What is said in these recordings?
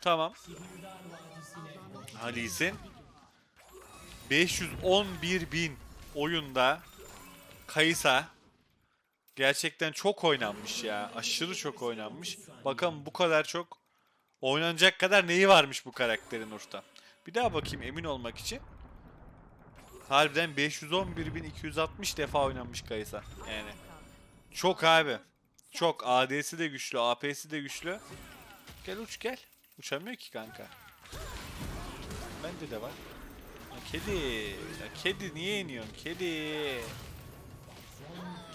Tamam. Ali iyisin. 511 bin oyunda Kaysa gerçekten çok oynanmış ya. Aşırı çok oynanmış. Bakalım bu kadar çok oynanacak kadar neyi varmış bu karakterin Urf'ta. Bir daha bakayım emin olmak için. Harbiden 511.260 defa oynanmış Kaysa. Yani çok abi. Çok AD'si de güçlü, AP'si de güçlü. Gel uç gel. Uçamıyor ki kanka. Bende de var. Ya kedi. Ya kedi niye iniyorsun? Kedi.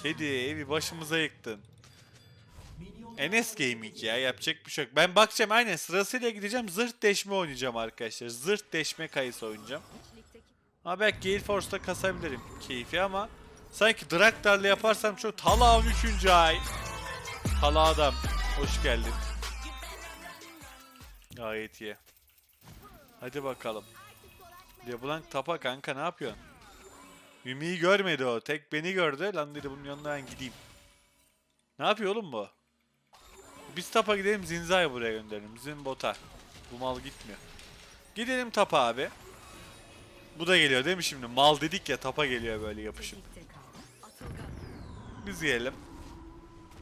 Kedi evi başımıza yıktın. Enes Gaming ya yapacak bir şey yok. Ben bakacağım aynen sırasıyla gideceğim. Zırt deşme oynayacağım arkadaşlar. Zırt deşme kayısı oynayacağım. Ama belki Gale Force'da kasabilirim keyfi ama sanki Draktar'la yaparsam çok Talağın 3. ay. Tala adam. Hoş geldin. Gayet iyi. Hadi bakalım. LeBlanc tapa kanka ne yapıyorsun? Yumi'yi görmedi o. Tek beni gördü. Lan dedi bunun yanına ben gideyim. Ne yapıyor oğlum bu? Biz tapa gidelim Zinza'yı buraya gönderelim. Zin bota. Bu mal gitmiyor. Gidelim tapa abi. Bu da geliyor değil mi şimdi? Mal dedik ya tapa geliyor böyle yapışıp. Biz yiyelim.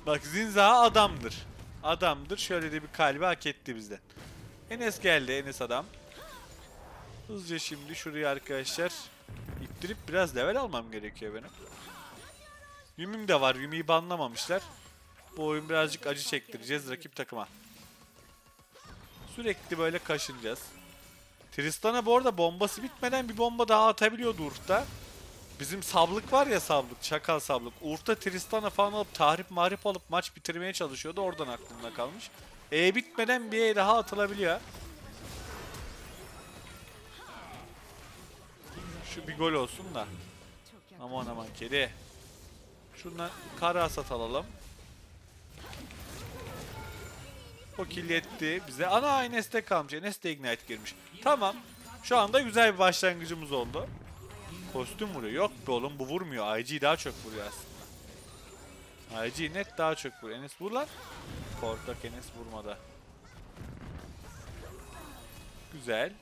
Bak Zinza adamdır. Adamdır. Şöyle de bir kalbi hak etti bizden. Enes geldi. Enes adam. Hızlıca şimdi şuraya arkadaşlar ittirip biraz level almam gerekiyor benim. Yumim de var. Yumi'yi banlamamışlar. Bu oyun birazcık acı çektireceğiz rakip takıma. Sürekli böyle kaşınacağız. Tristan'a bu arada bombası bitmeden bir bomba daha atabiliyordu Urf'ta. Bizim sablık var ya sablık, çakal sablık. Urf'ta Tristan'a falan alıp tahrip marip alıp maç bitirmeye çalışıyordu. Oradan aklımda kalmış. E bitmeden bir E daha atılabiliyor. Şu bir gol olsun da. Aman aman kedi. Şundan kara hasat alalım. O kill yetti bize. Ana Enes'te kalmış. Enes de Ignite girmiş. Tamam. Şu anda güzel bir başlangıcımız oldu. Kostüm vuruyor. Yok be oğlum bu vurmuyor. IG daha çok vuruyor aslında. IG net daha çok vuruyor. Enes vur lan. Korkak Enes vurmadı. Güzel.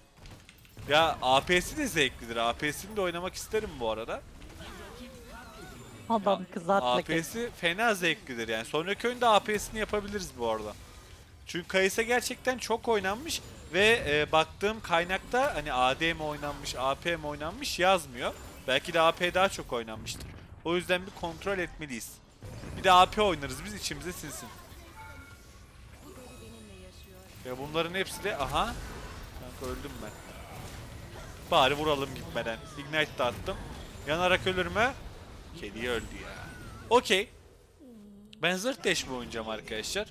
Ya AP'si de zevklidir. AP'sini de oynamak isterim bu arada. Adam kızartma kes. AP'si fena zevklidir yani. Sonraki oyunda AP'sini yapabiliriz bu arada. Çünkü Kayısa gerçekten çok oynanmış ve e, baktığım kaynakta hani AD mi oynanmış, AP mi oynanmış yazmıyor. Belki de AP daha çok oynanmıştır. O yüzden bir kontrol etmeliyiz. Bir de AP oynarız biz içimize sinsin. Ve bunların hepsi de aha. Kanka öldüm ben. Bari vuralım gitmeden. Ignite de attım. Yanarak ölür mü? Kedi öldü ya. Okey. Ben zırt deşme oynayacağım arkadaşlar.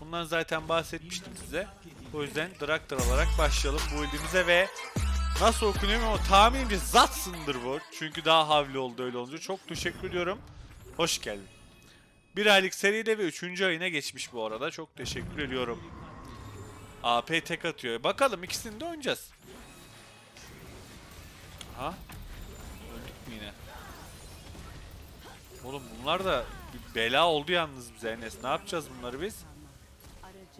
Bundan zaten bahsetmiştim size. O yüzden Draktar olarak başlayalım bu build'imize ve nasıl okunuyor ama tahminimce Zatsın'dır bu. Çünkü daha havli oldu öyle olunca. Çok teşekkür ediyorum. Hoş geldin. Bir aylık seride ve üçüncü ayına geçmiş bu arada. Çok teşekkür ediyorum. AP tek atıyor. Bakalım ikisini de oynayacağız. Ha? Öldük mü yine? Oğlum bunlar da bela oldu yalnız bize Enes. Ne yapacağız bunları biz?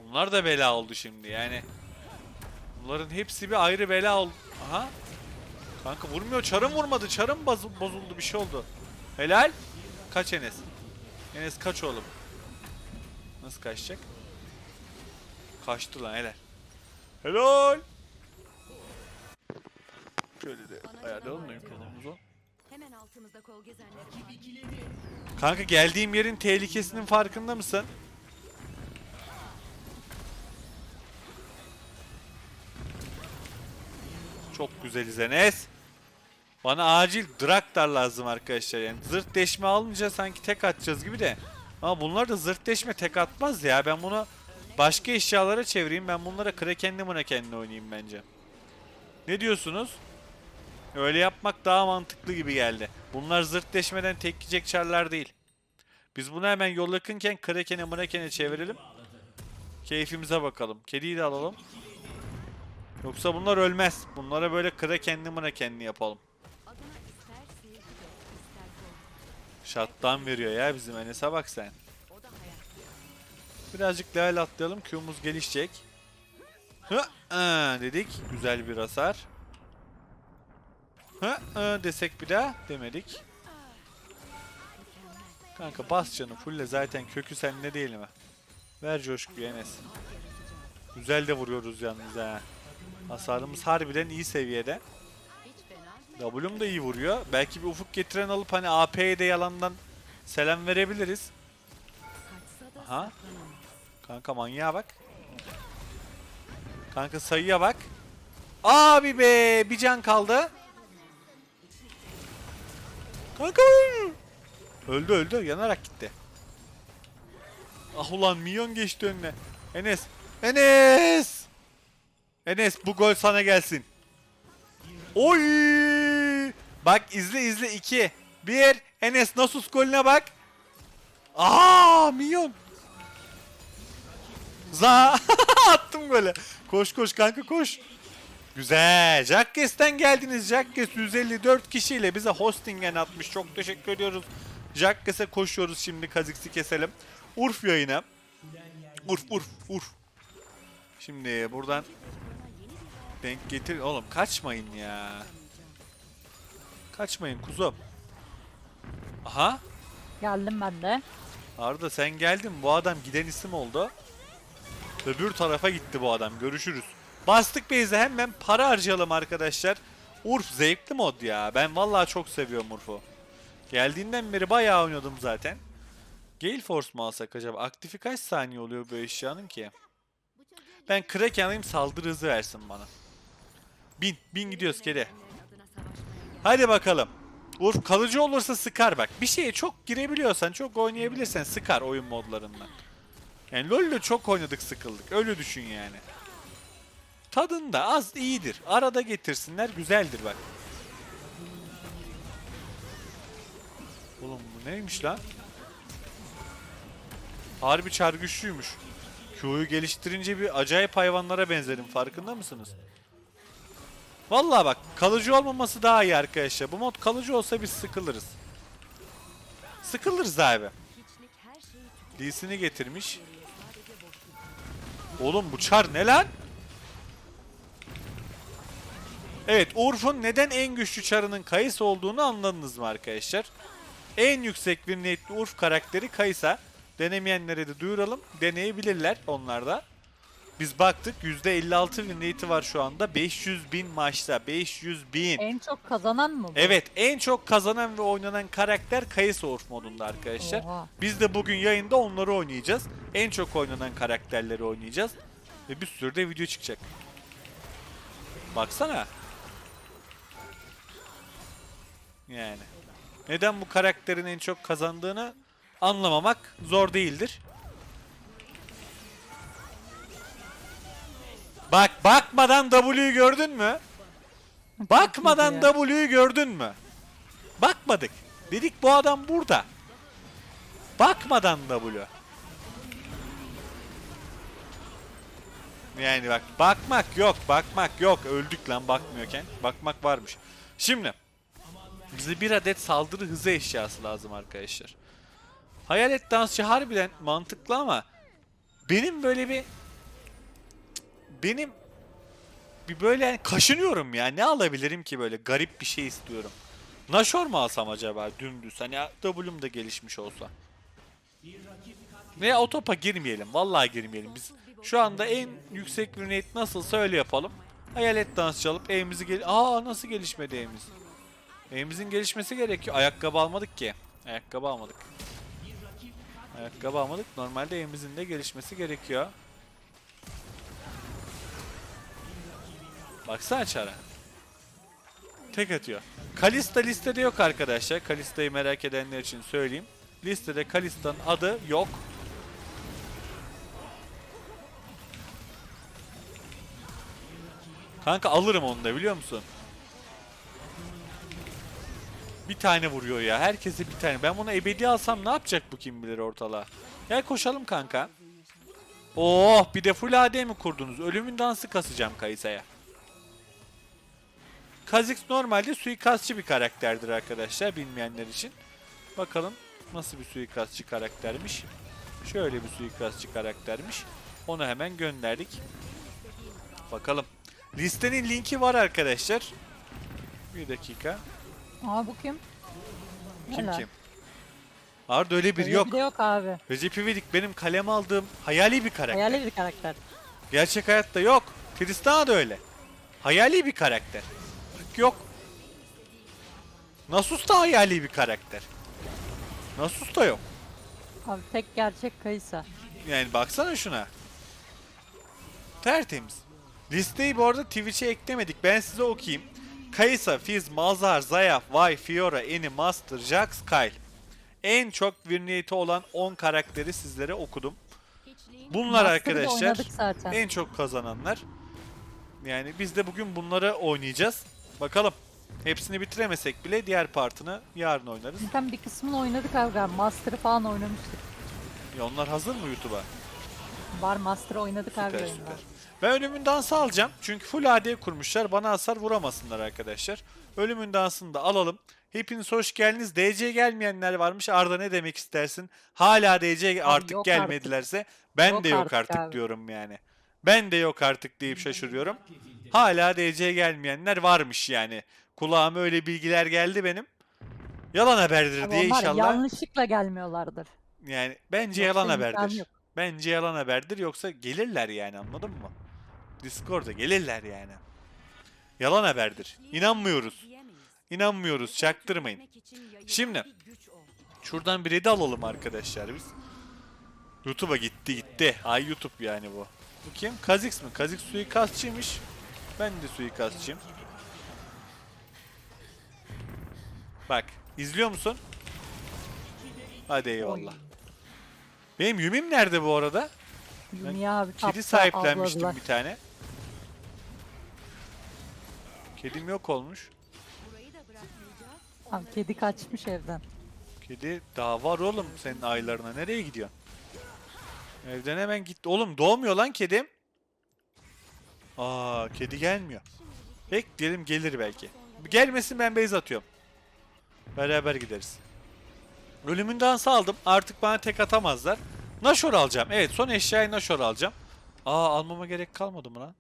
Bunlar da bela oldu şimdi yani. Bunların hepsi bir ayrı bela oldu. Aha. Kanka vurmuyor. Çarım vurmadı. Çarım bozu- bozuldu. Bir şey oldu. Helal. Kaç Enes. Enes kaç oğlum. Nasıl kaçacak? Kaçtı lan helal. Helal. Şöyle de ayarlayalım da mikrofonumuzu. Hemen altımızda kol gezenler. Kanka geldiğim yerin tehlikesinin farkında mısın? Çok güzeliz Enes. Bana acil Draktar lazım arkadaşlar. Yani zırt deşme almayacağız sanki tek atacağız gibi de. Ama bunlar da zırt deşme tek atmaz ya. Ben bunu başka eşyalara çevireyim. Ben bunlara krakenli mırakenli oynayayım bence. Ne diyorsunuz? Öyle yapmak daha mantıklı gibi geldi. Bunlar zırt deşmeden tek yiyecek çarlar değil. Biz bunu hemen yol yakınken Kraken'e Mraken'e çevirelim. Keyfimize bakalım. Kediyi de alalım. Yoksa bunlar ölmez. Bunlara böyle yapalım. İster seyirci de ister kol. Shutdown veriyor ya bizim Enes'e bak sen. Birazcık level atlayalım. Q'muz gelişecek. Hı, dedik. Güzel bir hasar. Hı, ı, desek bir daha demedik. Kanka bas canı fulle zaten kökü sende değil mi? Ver coşkuyu Enes. Güzel de vuruyoruz yalnız ha. Hasarımız harbiden iyi seviyede. W'm da iyi vuruyor. Belki bir ufuk getiren alıp hani AP'ye de yalandan selam verebiliriz. Aha. Kanka manyağa bak. Kanka sayıya bak. Abi be bir can kaldı. Kanka öldü öldü yanarak gitti. Ah ulan milyon geçti önüne. Enes. Enes. Enes bu gol sana gelsin. Oy! Bak izle izle 2 1 Enes Nasus golüne bak. Aa milyon. Za attım böyle. Koş koş kanka koş. Güzel. Jackes'ten geldiniz. Jackes 154 kişiyle bize hostingen atmış. Çok teşekkür ediyoruz. Jackes'e koşuyoruz şimdi. Kazix'i keselim. Urf yayına. Urf Urf Urf. Şimdi buradan denk getir. Oğlum kaçmayın ya. Kaçmayın kuzum. Aha. Geldim ben de. Arda sen geldin. Bu adam giden isim oldu. Öbür tarafa gitti bu adam. Görüşürüz. Bastık base'e hemen para harcayalım arkadaşlar. Urf zevkli mod ya. Ben vallahi çok seviyorum Urf'u. Geldiğinden beri bayağı oynadım zaten. Gale Force mu alsak acaba? Aktifi kaç saniye oluyor bu eşyanın ki? Ben Kraken alayım saldırı hızı versin bana. Bin. Bin gidiyoruz savaşmaya Hadi bakalım. Urf kalıcı olursa sıkar bak. Bir şeye çok girebiliyorsan, çok oynayabilirsen sıkar oyun modlarından. Yani LoL'le çok oynadık sıkıldık. Öyle düşün yani. Tadında az iyidir. Arada getirsinler güzeldir bak. Oğlum bu neymiş lan? Harbi çar güçlüymüş. Q'yu geliştirince bir acayip hayvanlara benzedim farkında mısınız? Vallahi bak kalıcı olmaması daha iyi arkadaşlar. Bu mod kalıcı olsa biz sıkılırız. Sıkılırız abi. Lee'sini getirmiş. Oğlum bu çar ne lan? Evet Urf'un neden en güçlü çarının Kayısa olduğunu anladınız mı arkadaşlar? En yüksek bir niyetli Urf karakteri Kayısa. Denemeyenlere de duyuralım. Deneyebilirler onlar da. Biz baktık %56 win rate'i var şu anda. 500 bin maçta. 500 bin. En çok kazanan mı bu? Evet en çok kazanan ve oynanan karakter Kayısı Urf modunda arkadaşlar. Oha. Biz de bugün yayında onları oynayacağız. En çok oynanan karakterleri oynayacağız. Ve bir sürü de video çıkacak. Baksana. Yani. Neden bu karakterin en çok kazandığını anlamamak zor değildir. Bak bakmadan W'yu gördün mü? Bakmadan. W'yu gördün mü? Bakmadık. Dedik bu adam burada. Bakmadan W. Yani bak bakmak yok, bakmak yok. Öldük lan bakmıyorken. Bakmak varmış. Şimdi bize bir adet saldırı hızı eşyası lazım arkadaşlar. Hayalet dansçı harbiden mantıklı ama benim böyle bir benim bir böyle yani kaşınıyorum ya. Ne alabilirim ki böyle garip bir şey istiyorum. Nashor mu alsam acaba dümdüz? Hani W'm da gelişmiş olsa. Veya o topa girmeyelim. Vallahi girmeyelim. Biz şu anda en yüksek rüniyet nasılsa öyle yapalım. Hayalet dansçı alıp evimizi gel... Aa nasıl gelişmedi evimiz? Evimizin gelişmesi gerekiyor. Ayakkabı almadık ki. Ayakkabı almadık. Ayakkabı almadık. Normalde evimizin de gelişmesi gerekiyor. Baksana çara. Tek atıyor. Kalista listede yok arkadaşlar. Kalista'yı merak edenler için söyleyeyim. Listede Kalista'nın adı yok. Kanka alırım onu da biliyor musun? Bir tane vuruyor ya. Herkese bir tane. Ben bunu ebedi alsam ne yapacak bu kim bilir ortalığa. Gel koşalım kanka. Oh bir de full AD mi kurdunuz? Ölümün dansı kasacağım Kayısa'ya. Kha'Zix normalde suikastçı bir karakterdir arkadaşlar bilmeyenler için. Bakalım nasıl bir suikastçı karaktermiş. Şöyle bir suikastçı karaktermiş. Onu hemen gönderdik. Bakalım. Listenin linki var arkadaşlar. Bir dakika. Aa bu kim? Kim Helal. kim? Arda öyle bir yok. Bir de yok abi. Recep İvedik benim kaleme aldığım hayali bir karakter. Hayali bir karakter. Gerçek hayatta yok. Tristana da öyle. Hayali bir karakter. Yok. Nasus da hayali bir karakter. Nasus da yok. Abi tek gerçek Kaysa. Yani baksana şuna. Tertemiz. Listeyi bu arada Twitch'e eklemedik. Ben size okuyayım. Kaysa, Fizz, Malzahar, Zayaf, Vi, Fiora, Eni, Master, Jax, Kyle. En çok rate'i olan 10 karakteri sizlere okudum. Bunlar Master'ı da arkadaşlar en çok kazananlar. Yani biz de bugün bunları oynayacağız. Bakalım. Hepsini bitiremesek bile diğer partını yarın oynarız. Zaten bir kısmını oynadık abi. Master'ı falan oynamıştık. Ya onlar hazır mı YouTube'a? Var Master'ı oynadık abi Süper oyunda. süper. Ben ölümün dansı alacağım. Çünkü full AD kurmuşlar. Bana hasar vuramasınlar arkadaşlar. Ölümün dansını da alalım. Hepiniz hoş geldiniz. DC gelmeyenler varmış. Arda ne demek istersin? Hala DC artık yok gelmedilerse ben Yok de yok artık artık, abi. diyorum yani. Ben de yok artık deyip şaşırıyorum. Hala DC gelmeyenler varmış yani. Kulağıma öyle bilgiler geldi benim. Yalan haberdir Abi diye onlar inşallah. yanlışlıkla gelmiyorlardır. Yani bence Yoksa yalan imkanı haberdir. yok. Bence yalan haberdir yoksa gelirler yani anladın mı? Discord'a gelirler yani. Yalan haberdir. İnanmıyoruz. İnanmıyoruz. Çaktırmayın. Şimdi. Şuradan bir redi alalım arkadaşlar biz. YouTube'a gitti gitti. Ay YouTube yani bu. Bu kim? Kha'Zix mi? Kha'Zix suikastçıymış. Ben de suikastçıyım. Bak. izliyor musun? Hadi eyvallah. Benim Yumi'm nerede bu arada? Yumi abi Kedi sahiplenmiştim avladılar. bir tane. Kedim yok olmuş. Burayı da bırakmayacağız. Abi kedi kaçmış evden. Kedi daha var oğlum senin aylarına. Nereye gidiyorsun? Evden hemen gitti. Oğlum doğmuyor lan kedim. Aa kedi gelmiyor. Bekleyelim gelir belki. Gelmesin ben base atıyorum. Beraber gideriz. Ölümün dansı aldım. Artık bana tek atamazlar. Nashor alacağım. Evet son eşyayı Nashor alacağım. Aa almama gerek kalmadı mı lan?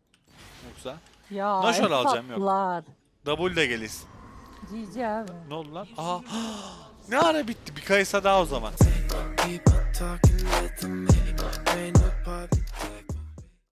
Yoksa. Ya Nashor alacağım, yok. tatlılar. W de gelir. GG abi. Ne oldu lan? Aa, ne ara bitti? Bir kayısa daha o zaman.